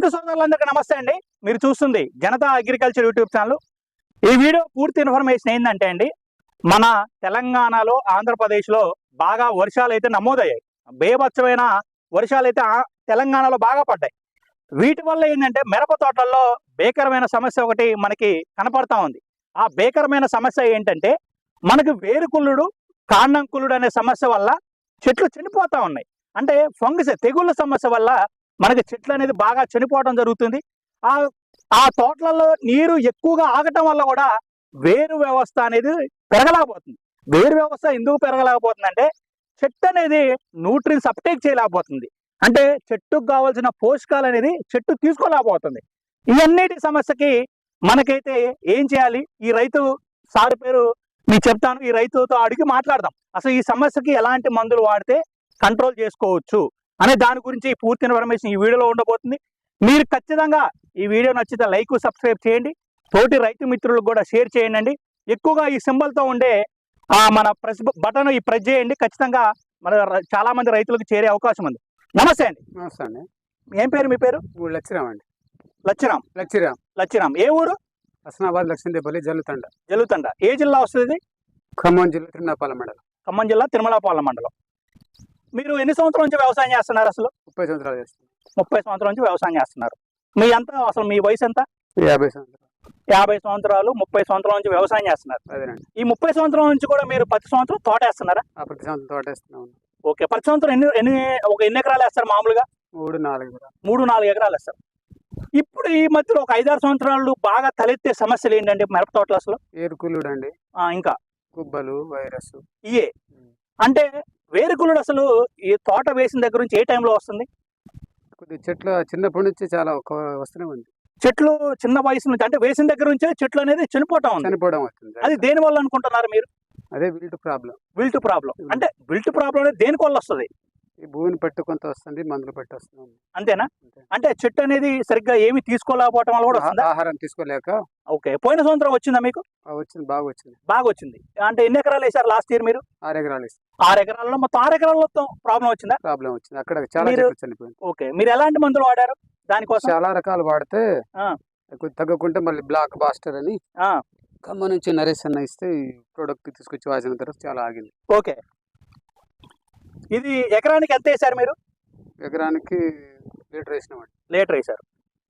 రైతు సోదరులందరికీ నమస్తే అండి. మీరు చూస్తుంది జనతా అగ్రికల్చర్ యూట్యూబ్ ఛానల్. ఈ వీడియో పూర్తి ఇన్ఫర్మేషన్ ఏంటంటే అండి మన తెలంగాణలో ఆంధ్రప్రదేశ్లో బాగా వర్షాలు అయితే నమోదయ్యాయి. బేభత్సమైన వర్షాలు అయితే తెలంగాణలో బాగా పడ్డాయి. వీటి వల్ల ఏంటంటే మిరప తోటల్లో భేకరమైన సమస్య ఒకటి మనకి కనపడతా ఉంది. ఆ భేకరమైన సమస్య ఏంటంటే మనకి వేరుకుళ్ళుడు కాండంకుళ్ళుడు అనే సమస్య వల్ల చెట్లు చనిపోతా ఉన్నాయి. అంటే ఫంగస్ తెగుళ్ళ సమస్య వల్ల మనకి చెట్లు అనేది బాగా చనిపోవడం జరుగుతుంది. ఆ ఆ తోటలలో నీరు ఎక్కువగా ఆగటం వల్ల కూడా వేరు వ్యవస్థ అనేది పెరగలేకపోతుంది. వేరు వ్యవస్థ ఎందుకు పెరగలేకపోతుంది అంటే చెట్టు అనేది న్యూట్రిన్స్ అప్టేక్ చేయలేకపోతుంది. అంటే చెట్టుకు కావాల్సిన పోషకాలు అనేది చెట్టు తీసుకోలేకపోతుంది. ఇవన్నిటి సమస్యకి మనకైతే ఏం చేయాలి? ఈ రైతు సార్ పేరు మీకు చెప్తాను. ఈ రైతుతో అడిగి మాట్లాడదాం. అసలు ఈ సమస్యకి ఎలాంటి మందులు వాడితే కంట్రోల్ చేసుకోవచ్చు? అనే దాని గురించి పూర్తి ఇన్ఫర్మేషన్ ఈ వీడియోలో ఉండబోతుంది. మీరు ఖచ్చితంగా ఈ వీడియో నచ్చితే లైక్ సబ్స్క్రైబ్ చేయండి. తోటి రైతు మిత్రులకు కూడా షేర్ చేయండి. ఎక్కువగా ఈ symbol తో ఉండే ఆ మన ప్రెస్ బటన్ ఈ ప్రెస్ చేయండి. ఖచ్చితంగా మన చాలా మంది రైతులకు చేరే అవకాశం ఉంది. నమస్తే అండి. నమస్తే అండి. ఏం పేరు మీ పేరు? లచ్చిరామ్ అండి. లచ్చిరామ్ లచ్చిరామ్ లచ్చిరామ్ ఏ ఊరు? హసనాబాద్ లక్ష్మీదేపల్లి జల్లుతండ. జల్లుతండ. ఏ జిల్లా వస్తుంది? ఖమ్మం జిల్లా తిరునాపాల మండలం. ఖమ్మం జిల్లా తిరుమలపాలెం మండలం. మీరు ఎన్ని సంవత్సరాల నుంచి వ్యవసాయం చేస్తున్నారు అసలు? ముప్పై సంవత్సరాలు చేస్తాను ముప్పై సంవత్సరాల నుంచి వ్యవసాయం చేస్తున్నారు. మీ ఎంత అసలు మీ వయసు ఎంత? యాభై సంవత్సరాలు. యాభై సంవత్సరాలు ముప్పై సంవత్సరాల నుంచి వ్యవసాయం చేస్తున్నారు. అదేనండి. ఈ ముప్పై సంవత్సరాల నుంచి కూడా మీరు ప్రతి సంవత్సరం తోట వేస్తున్నారా? ఆ ప్రతి సంవత్సరం తోటేస్తున్నాం ఓకే ప్రతి సంవత్సరం ఎన్ని ఎన్ని ఒక ఎన్ని ఎకరాలు వేస్తారు మామూలుగా? మూడు నాలుగు మూడు నాలుగు ఎకరాలు వేస్తారు. ఇప్పుడు ఈ మధ్యలో ఒక ఐదారు సంవత్సరాలు బాగా తలెత్తే సమస్యలు ఏంటంటే మిరప తోటలు అసలు? ఏరుకులుడు అండి ఇంకా. గుబ్బలు వైరస్ ఇయే. అంటే వేరుకులుడు అసలు ఈ తోట వేసిన దగ్గర నుంచి ఏ టైంలో వస్తుంది? కొద్ది చెట్లు చిన్నప్పటి నుంచి చాలా వస్తూనే ఉంది. చెట్లు చిన్న వయసు నుంచి అంటే వేసిన దగ్గర నుంచే చెట్లు అనేది చనిపోతా ఉంది. చనిపోవడం వస్తుంది అది దేని వల్ల అనుకుంటున్నారు మీరు? అదే విల్ట్ ప్రాబ్లం విల్ట్ ప్రాబ్లం అంటే విల్ట్ ప్రాబ్లం అనేది దేనికి వల్ల వస్తుంది? ఈ భూమిని పట్టు కొంత వస్తుంది మందులు పట్టి వస్తున్నాం అంతేనా? అంతే. అంటే చెట్టు అనేది సరిగ్గా ఏమి తీసుకోలేకపోవడం వల్ల కూడా వస్తుందా? ఆహారం తీసుకోలేక ఓకే. పోయిన సంవత్సరం వచ్చిందా మీకు? వచ్చింది బాగా వచ్చింది. బాగా వచ్చింది. అంటే ఎన్ని ఎకరాలు వేసారు లాస్ట్ ఇయర్ మీరు? ఆరు ఎకరాలు ఆరు ఎకరాల్లో మొత్తం ఆరు ఎకరాల్లో మొత్తం ప్రాబ్లం వచ్చిందా? ప్రాబ్లం వచ్చింది. అక్కడ చాలా చనిపోయింది ఓకే. మీరు ఎలాంటి మందులు వాడారు దానికోసం? చాలా రకాలు వాడితే తగ్గకుంటే మళ్ళీ బ్లాక్ బాస్టర్ అని ఖమ్మం నుంచి నరేష్ అన్న ఇస్తే ప్రోడక్ట్ తీసుకొచ్చి వాసిన తర్వాత చాలా ఆగింది. ఓకే. ఇది ఎకరానికి ఎంత వేసారు మీరు? ఎకరానికి లీటర్ వేసినామండి. లీటర్ వేసారు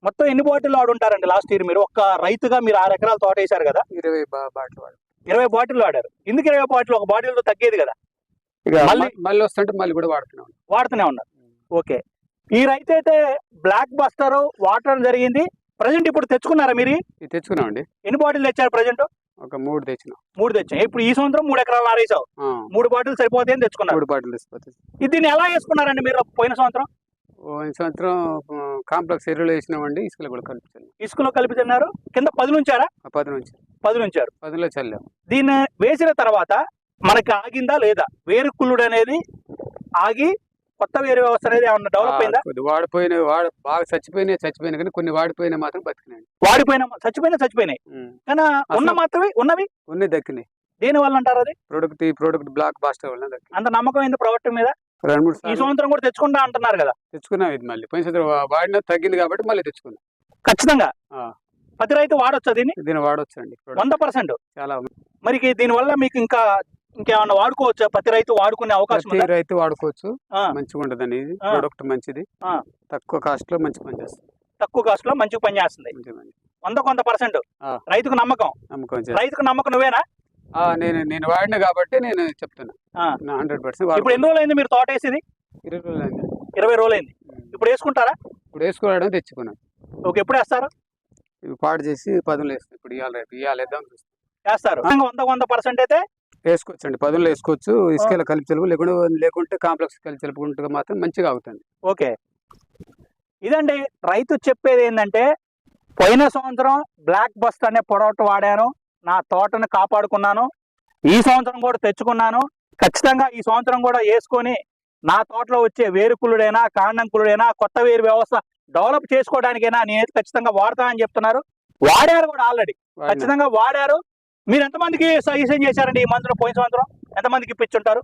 మొత్తం ఎన్ని బాటిల్ వాడుంటారండి లాస్ట్ ఇయర్ మీరు? ఒక్క రైతుగా మీరు ఆరు ఎకరాలు తోట వేసారు కదా? ఇరవై బాటిల్ వాడు ఇరవై బాటిల్ వాడారు ఎందుకు ఇరవై బాటిల్? ఒక బాటిల్తో తగ్గేది కదా. మళ్ళీ- మళ్ళీ వస్తుంటే మళ్ళీ కూడా వాడుతున్నాం వాడుతూనే ఉన్నారు. ఓకే. ఈ రైతు అయితే బ్లాక్ బస్టర్ వాడటం జరిగింది. ప్రజెంట్ ఇప్పుడు తెచ్చుకున్నారా మీరు? తెచ్చుకున్నామండి. ఎన్ని బాటిల్ తెచ్చారు ప్రజెంట్? ఒక మూడు తెచ్చినాం. మూడు తెచ్చాం ఇప్పుడు ఈ సంవత్సరం మూడు ఎకరాలు నారేసావు మూడు బాటిల్ సరిపోతే అని తెచ్చుకున్నారు. మూడు బాటిల్ ఇది దీన్ని ఎలా వేసుకున్నారండి మీరు పోయిన సంవత్సరం? ఈ సంవత్సరం కాంప్లెక్స్ ఎరువులు వేసినామండి ఇసుకలు కూడా కలిపించాను ఇసుకలో కలిపి తిన్నారు కింద పది నుంచారా పది నుంచి పది నుంచారు పదిలో చల్లాం. దీన్ని వేసిన తర్వాత మనకి ఆగిందా లేదా? వేరు కుళ్ళుడు అనేది ఆగి కొత్త వేరు వ్యవస్థ అనేది ఏమన్నా డెవలప్ అయిందా? కొద్ది వాడిపోయిన వాడు బాగా చచ్చిపోయినాయి చచ్చిపోయినాయి కానీ కొన్ని వాడిపోయినాయి మాత్రం బతికినాయి. వాడిపోయిన చచ్చిపోయినా చచ్చిపోయినాయి. కానీ ఉన్న మాత్రమే ఉన్నవి? కొన్ని దక్కినాయి. దేని వల్ల అంటారు అది? ప్రోడక్ట్ ఈ ప్రోడక్ట్ బ్లాక్ బాస్టర్ వల్ల దక్కినాయి. అంత నమ్మకం ఏంది ప్రోడక్ట్ మీద? రెండు మూడు ఈ సార్లు. సంవత్సరం కూడా తెచ్చుకుంటా అంటున్నారు కదా. తెచ్చుకున్నాం ఇది మళ్ళీ. పోయిన సంవత్సరం వా- వాడిన తగ్గింది కాబట్టి మళ్ళీ తెచ్చుకున్నాం. ఖచ్చితంగా. ఆ. ప్రతి రైతు వాడొచ్చు దీన్ని? దీన్ని వాడొచ్చండి. ప్రోడక్ట్ వంద పర్సెంట్. చాలా మరి దీని వల్ల మీకు ఇంకా ఇంకేమన్నా వాడుకోవచ్చా ప్రతి రైతు వాడుకునే అవకాశం ప్రతి రైతు వాడుకోవచ్చు. మంచిగా ఉంటుందండి ఇది. ప్రోడక్ట్ మంచిది. తక్కువ కాస్ట్లో మంచి పని చేస్తుంది తక్కువ కాస్ట్లో మంచిగా పనిచేస్తుంది మంచి పని. వంద కొంత పర్సెంట్. రైతుకు నమ్మకం నమ్మకం. రైతుకు నమ్మకం నువ్వేనా నేను నేను వాడిన కాబట్టి నేను చెప్తున్నా. హండ్రెడ్ పర్సెంట్ ఇప్పుడు ఎన్ని రోజులు అయింది మీరు తోట వేసేది ఇరవై రోజులు అయింది. ఇరవై రోజులు అయింది ఉమ్. ఇప్పుడు వేసుకుంటారా ఇప్పుడు వేసుకోవడం తెచ్చుకున్నాం ఓకే ఎప్పుడు వేస్తారు పాడు చేసి పదులు వేస్తాం ఇప్పుడు ఇవాళ రేపు ఇవాళ వేద్దాం చూస్తాం. వేస్తారు వంద వంద పర్సెంట్ అయితే వేసుకోవచ్చు అండి. పదులు వేసుకోవచ్చు. ఇసుకలో కలిపి తెలుపు లేకుండా లేకుంటే కాంప్లెక్స్ కలిపి తెలుపుకుంటే మాత్రం మంచిగా అవుతుంది. ఓకే. ఇదండి. రైతు చెప్పేది ఏంటంటే పోయిన సంవత్సరం బ్లాక్ బస్ట్ అనే ప్రొడక్ట్ వాడాను. నా తోటను కాపాడుకున్నాను. ఈ సంవత్సరం కూడా తెచ్చుకున్నాను. ఖచ్చితంగా ఈ సంవత్సరం కూడా వేసుకొని నా తోటలో వచ్చే వేరుకులుడైనా కాండంకులుడైనా కొత్త వేరు వ్యవస్థ డెవలప్ చేసుకోవడానికైనా నేనైతే ఖచ్చితంగా వాడతానని చెప్తున్నారు. వాడారు కూడా ఆల్రెడీ. ఖచ్చితంగా వాడారు. మీరు ఎంతమందికి సజెషన్ చేశారండి ఈ మందులు పోయిన సంవత్సరం ఎంతమందికి ఇప్పించుంటారు?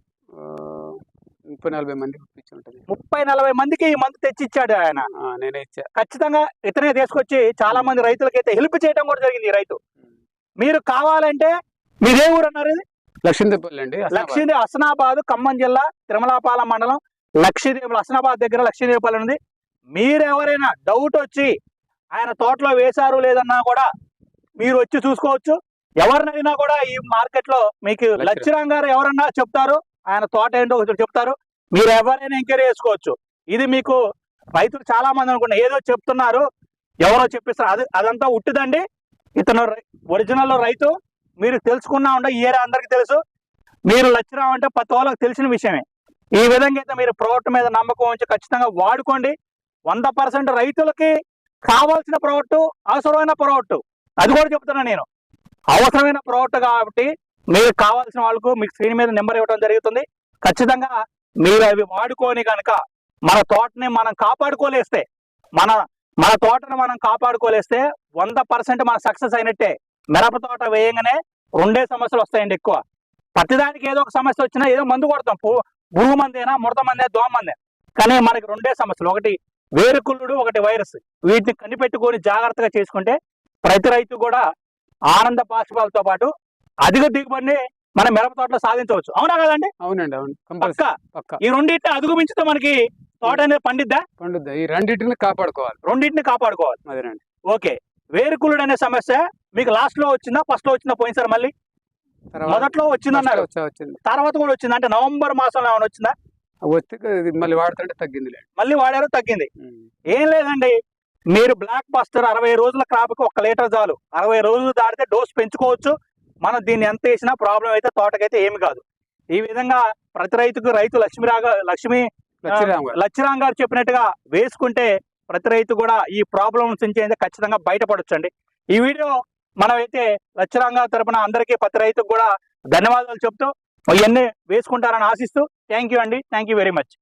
ముప్పై నలభై మంది ఇచ్చి ఉంటుంది ముప్పై నలభై మందికి ఈ మందు తెచ్చిచ్చాడు ఆయన. ఆ, నేనే ఇచ్చా. ఖచ్చితంగా ఇతనే తీసుకొచ్చి చాలా మంది రైతులకైతే హెల్ప్ చేయడం కూడా జరిగింది ఈ రైతు. మీరు కావాలంటే మీదే ఊరు అన్నారు ఇది? లక్ష్మీదేపల్లి అండి లక్ష్మీ హసనాబాద్ ఖమ్మం జిల్లా తిరుమలాపాలెం మండలం లక్షద్వీపులు హసనాబాద్ దగ్గర లక్షద్వీపాలు ఉంది. మీరు ఎవరైనా డౌట్ వచ్చి ఆయన తోటలో వేశారు లేదన్నా కూడా మీరు వచ్చి చూసుకోవచ్చు. ఎవరినైనా కూడా ఈ మార్కెట్లో మీకు లచ్చిరామ్. గారు ఎవరన్నా చెప్తారు? ఆయన తోట ఏంటో ఒకటి చెప్తారు? మీరు ఎవరైనా ఎంక్వైరీ చేసుకోవచ్చు. ఇది మీకు రైతులు చాలా మంది అనుకున్నారు ఏదో చెప్తున్నారు ఎవరో చెప్పిస్తారు. అది అదంతా ఉట్టిదండి. ఇతను ఒరిజినల్ రైతు. మీరు తెలుసుకున్నా ఉండే ఈ ఏరియా అందరికీ తెలుసు. మీరు లచ్చిరామ్ అంటే పది వాళ్ళకి తెలిసిన విషయమే. ఈ విధంగా అయితే మీరు ప్రోడక్ట్ మీద నమ్మకం ఉంచి ఖచ్చితంగా వాడుకోండి. వంద పర్సెంట్ రైతులకి కావాల్సిన ప్రోడక్ట్ అవసరమైన ప్రోడక్ట్. అది కూడా చెప్తున్నా నేను. అవసరమైన ప్రోడక్ట్ కాబట్టి మీరు కావాల్సిన వాళ్ళకు మీకు స్క్రీన్ మీద నెంబర్ ఇవ్వడం జరుగుతుంది. ఖచ్చితంగా మీరు అవి వాడుకొని కనుక మన తోటని మనం కాపాడుకోలేస్తే మన మన తోటను మనం కాపాడుకోలేస్తే వంద పర్సెంట్ మన సక్సెస్ అయినట్టే. మిరప తోట వేయంగానే రెండే సమస్యలు వస్తాయండి ఎక్కువ. ప్రతిదానికి ఏదో ఒక సమస్య వచ్చినా ఏదో మందు కొడతాం. పు- పురుగు మందేనా ముడత మందే దోమ మందే. కానీ మనకి రెండే సమస్యలు. ఒకటి వేరుకుళ్ళుడు ఒకటి వైరస్. వీటిని కనిపెట్టుకొని జాగ్రత్తగా చేసుకుంటే ప్రతి రైతు కూడా ఆనంద బాష్పాలతో పాటు అధిక దిగుబడిని మన మిరప తోటలో సాధించవచ్చు. అవునా కదండి? అవునండి అవును. పక్క? పక్క. ఈ రెండింటిని అదుగుమించితే మనకి తోట అనేది పండిద్దా? పండుద్ది? ఈ రెండింటిని కాపాడుకోవాలి. రెండింటిని కాపాడుకోవాలి. అదేనండి. ఓకే. వేరుకుళ్ళుడు అనే సమస్య మీకు లాస్ట్లో వచ్చిందా? ఫస్ట్లో వచ్చిందా పోయినసారి మళ్ళీ? తర్వాత మొదట్లో వచ్చిందన్నారు. వచ్చా వచ్చింది. తర్వాత కూడా వచ్చింది? అంటే నవంబర్ మాసంలో ఏమైనా వచ్చిందా? ఇది మళ్ళీ వాడుతుంటే తగ్గింది మళ్ళీ వాడారు తగ్గింది. ఏం లేదండి. మీరు బ్లాక్ బస్టర్ అరవై రోజుల క్రాప్కి ఒక లీటర్ చాలు. అరవై రోజులు దాటితే డోస్ పెంచుకోవచ్చు. మనం దీన్ని ఎంత వేసినా ప్రాబ్లం అయితే తోటకైతే ఏమి కాదు. ఈ విధంగా ప్రతి రైతుకు రైతు లక్ష్మీరాగ లక్ష్మీ లక్ష్మీరామ్ గారు. లచ్చిరామ్ గారు చెప్పినట్టుగా వేసుకుంటే ప్రతి రైతు కూడా ఈ ప్రాబ్లమ్స్ నుంచి అయితే ఖచ్చితంగా బయటపడొచ్చండి. ఈ వీడియో మనమైతే లచ్చిరామ్ గారి తరపున అందరికీ ప్రతి రైతుకు కూడా ధన్యవాదాలు చెప్తూ ఇవన్నీ వేసుకుంటారని ఆశిస్తూ థ్యాంక్ యూ అండి. Thank you very much